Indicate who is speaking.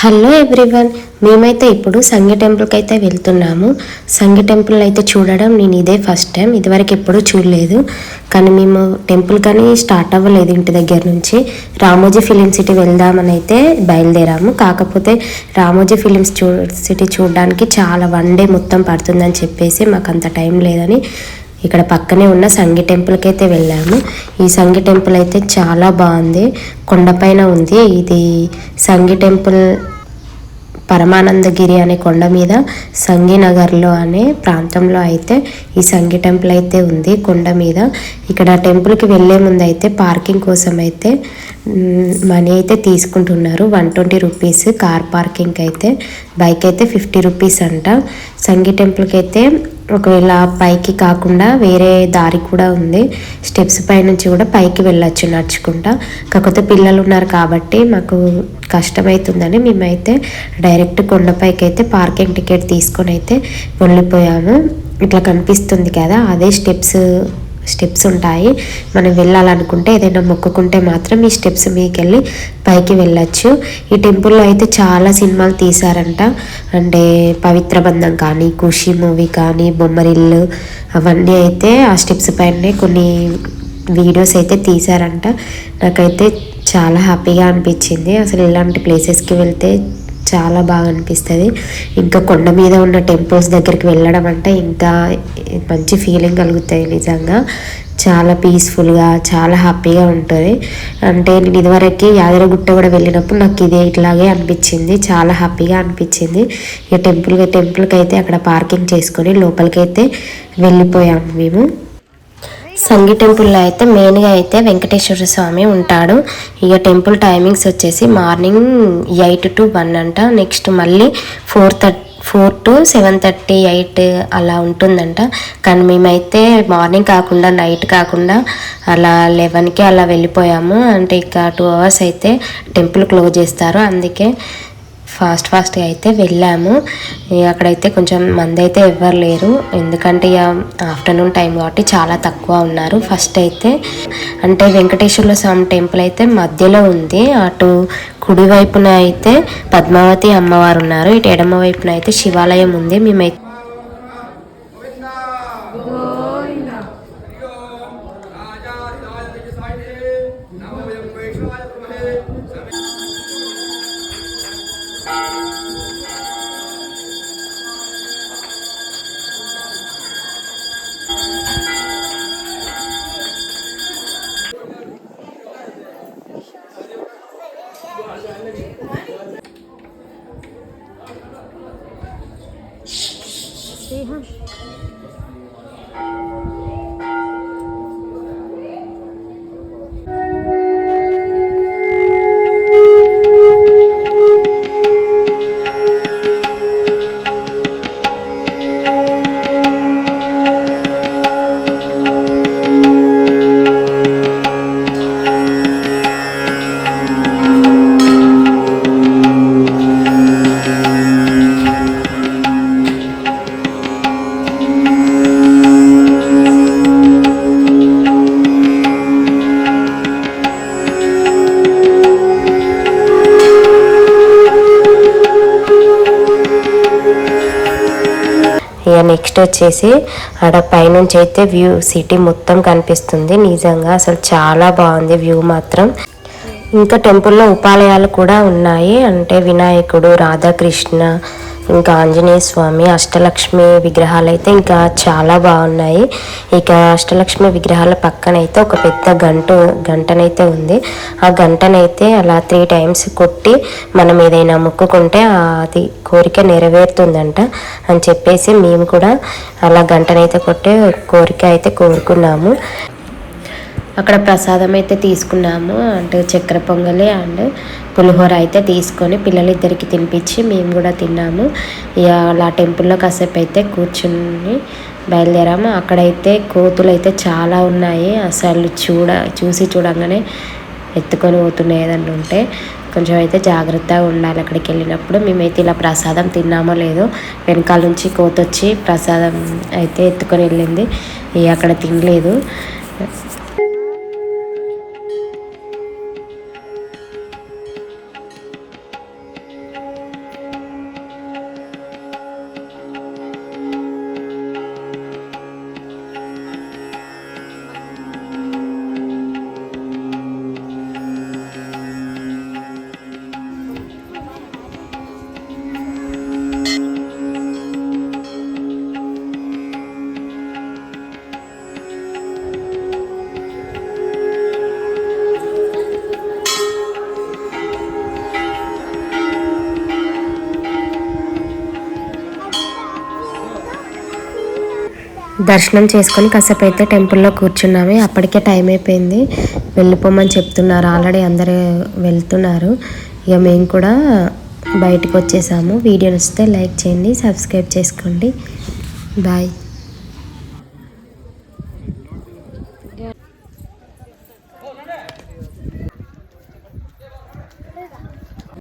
Speaker 1: Hello everyone మేమైతే ఇప్పుడు సంఘ టెంపుల్కి అయితే వెళ్తున్నాము. సంఘ టెంపుల్ అయితే చూడడం నేను ఇదే ఫస్ట్ టైం ఇదివరకు ఎప్పుడూ చూడలేదు. కానీ మేము టెంపుల్ కానీ స్టార్ట్ అవ్వలేదు ఇంటి దగ్గర నుంచి. రామోజీ ఫిలిం సిటీ వెళ్దామని అయితే బయలుదేరాము. కాకపోతే రామోజీ ఫిలిం చూ సిటీ చూడడానికి చాలా వన్ డే మొత్తం పడుతుందని చెప్పేసి మాకు అంత టైం లేదని ఇక్కడ పక్కనే ఉన్న సంగి టెంపుల్కి అయితే వెళ్ళాము. ఈ సంగి టెంపుల్ అయితే చాలా బాగుంది. కొండపైన ఉంది. ఇది సంగి టెంపుల్ పరమానందగిరి అనే కొండ మీద సంగీనగర్లో అనే ప్రాంతంలో అయితే ఈ సంగి టెంపుల్ అయితే ఉంది కొండ మీద. ఇక్కడ టెంపుల్కి వెళ్ళే ముందు అయితే పార్కింగ్ కోసం అయితే మనీ అయితే తీసుకుంటున్నారు. వన్ ట్వంటీ రూపీస్ కార్ పార్కింగ్కి అయితే బైక్ అయితే ఫిఫ్టీ రూపీస్ అంట. సంగి టెంపుల్కి అయితే ఒకవేళ పైకి కాకుండా వేరే దారి కూడా ఉంది. స్టెప్స్ పై నుంచి కూడా పైకి వెళ్ళొచ్చు నడుచుకుంటా. కాకపోతే పిల్లలు ఉన్నారు కాబట్టి మాకు కష్టమవుతుందని మేమైతే డైరెక్ట్ కొండపైకి అయితే పార్కింగ్ టికెట్ తీసుకొని అయితే వెళ్ళిపోయాము. ఇట్లా కనిపిస్తుంది కదా అదే స్టెప్స్ స్టెప్స్ ఉంటాయి. మనం వెళ్ళాలనుకుంటే ఏదైనా మొక్కుకుంటే మాత్రం ఈ స్టెప్స్ మీకెళ్ళి పైకి వెళ్ళచ్చు. ఈ టెంపుల్లో అయితే చాలా సినిమాలు తీశారంట. అంటే పవిత్ర బంధం కానీ ఖుషి మూవీ కానీ బొమ్మరిల్లు అవన్నీ అయితే ఆ స్టెప్స్ పైనే కొన్ని వీడియోస్ అయితే తీశారంట. నాకైతే చాలా హ్యాపీగా అనిపించింది. అసలు ఇలాంటి ప్లేసెస్కి వెళ్తే చాలా బాగా అనిపిస్తుంది. ఇంకా కొండ మీద ఉన్న టెంపుల్స్ దగ్గరికి వెళ్ళడం అంటే ఇంకా మంచి ఫీలింగ్ కలుగుతాయి నిజంగా. చాలా పీస్ఫుల్గా చాలా హ్యాపీగా ఉంటుంది. అంటే నేను ఇదివరకు యాదగిరిగుట్ట కూడా వెళ్ళినప్పుడు నాకు ఇదే ఇట్లాగే అనిపించింది. చాలా హ్యాపీగా అనిపించింది. ఇక టెంపుల్ టెంపుల్కి అయితే అక్కడ పార్కింగ్ చేసుకొని లోపలికైతే వెళ్ళిపోయాము మేము. సంగీ టెంపుల్లో అయితే మెయిన్గా అయితే వెంకటేశ్వర స్వామి ఉంటాడు. ఇక టెంపుల్ టైమింగ్స్ వచ్చేసి మార్నింగ్ ఎయిట్ టు వన్ అంట. నెక్స్ట్ మళ్ళీ four thirty four to seven thirty eight అలా ఉంటుందంట. కానీ మేమైతే మార్నింగ్ కాకుండా నైట్ కాకుండా అలా లెవెన్కి అలా వెళ్ళిపోయాము. అంటే ఇక టూ అవర్స్ అయితే టెంపుల్ క్లోజ్ చేస్తారు. అందుకే ఫాస్ట్ ఫాస్ట్గా అయితే వెళ్ళాము. అక్కడైతే కొంచెం మంది అయితే ఎవ్వరు లేరు. ఎందుకంటే ఇక ఆఫ్టర్నూన్ టైం కాబట్టి చాలా తక్కువ ఉన్నారు. ఫస్ట్ అయితే అంటే వెంకటేశ్వర స్వామి టెంపుల్ అయితే మధ్యలో ఉంది. అటు కుడి వైపున అయితే పద్మావతి అమ్మవారు ఉన్నారు. ఇటు ఎడమ వైపున అయితే శివాలయం ఉంది. మేమైతే see her? ఇక నెక్స్ట్ వచ్చేసి ఆడ పైనుంచి అయితే వ్యూ సిటీ మొత్తం కనిపిస్తుంది. నిజంగా అసలు చాలా బాగుంది వ్యూ మాత్రం. ఇంకా టెంపుల్లో ఉపాలయాలు కూడా ఉన్నాయి. అంటే వినాయకుడు రాధాకృష్ణ ఇంకా ఆంజనేయ స్వామి అష్టలక్ష్మి విగ్రహాలు అయితే ఇంకా చాలా బాగున్నాయి. ఇక అష్టలక్ష్మి విగ్రహాల పక్కన అయితే ఒక పెద్ద గంట గంటనైతే ఉంది. ఆ గంటనైతే అలా త్రీ టైమ్స్ కొట్టి మనం ఏదైనా మొక్కుకుంటే అది కోరిక నెరవేరుతుందంట అని చెప్పేసి మేము కూడా అలా గంటనైతే కొట్టి కోరిక అయితే కోరుకున్నాము. అక్కడ ప్రసాదం అయితే తీసుకున్నాము. అంటే చక్కెర పొంగలి అండ్ పులిహోర అయితే తీసుకొని పిల్లలిద్దరికి తినిపించి మేము కూడా తిన్నాము. ఇక అలా టెంపుల్లో కాసేపు అయితే కూర్చుని బయలుదేరాము. అక్కడైతే కోతులు అయితే చాలా ఉన్నాయి. అసలు చూడ చూసి చూడంగానే ఎత్తుకొని పోతున్నాయి ఏదన్నా ఉంటే. కొంచెం అయితే జాగ్రత్తగా ఉండాలి అక్కడికి వెళ్ళినప్పుడు. మేమైతే ఇలా ప్రసాదం తిన్నామో లేదో వెనకాల నుంచి కోతొచ్చి ప్రసాదం అయితే ఎత్తుకొని వెళ్ళింది. ఇక అక్కడ తినలేదు. దర్శనం చేసుకొని కాసేపు అయితే టెంపుల్లో కూర్చున్నాము. అప్పటికే టైం అయిపోయింది. వెళ్ళిపోమని చెప్తున్నారు. ఆల్రెడీ అందరూ వెళ్తున్నారు. ఇక మేము కూడా బయటకు వచ్చేసాము. వీడియో నచ్చితే లైక్ చేయండి సబ్స్క్రైబ్ చేసుకోండి. బాయ్.